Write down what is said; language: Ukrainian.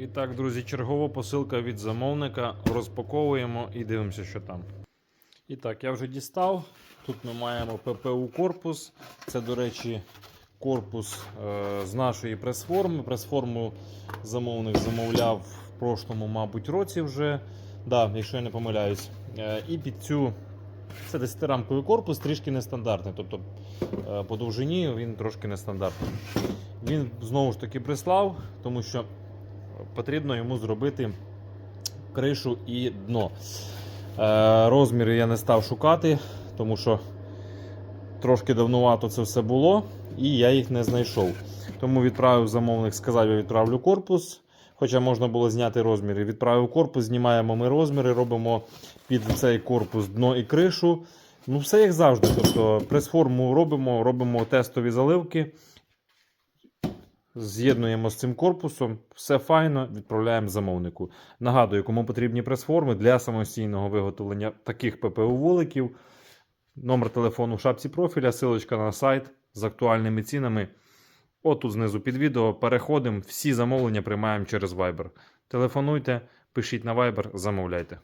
І так, друзі, чергова посилка від замовника. Розпаковуємо і дивимося, що там. І так, я вже дістав. Тут ми маємо ППУ корпус. Це, до речі, корпус е, з нашої прес-форми. Прес-форму замовник замовляв в прошлому, мабуть, році вже. Да, якщо я не помиляюсь. Е, і під цю це 10-рамковий корпус, трішки нестандартний. Тобто е, по довжині він трошки нестандартний. Він знову ж таки прислав, тому що потрібно йому зробити кришу і дно. Е, розміри я не став шукати, тому що трошки давнувато це все було, і я їх не знайшов. Тому відправив замовник, сказав, я відправлю корпус. Хоча можна було зняти розміри. Відправив корпус, знімаємо ми розміри, робимо під цей корпус дно і кришу. Ну, все як завжди. Тобто прес-форму робимо, робимо тестові заливки. З'єднуємо з цим корпусом, все файно, відправляємо замовнику. Нагадую, кому потрібні прес-форми для самостійного виготовлення таких ППУ вуликів. Номер телефону в шапці профіля, силочка на сайт з актуальними цінами. Отут знизу під відео переходимо. Всі замовлення приймаємо через Viber. Телефонуйте, пишіть на Viber, замовляйте.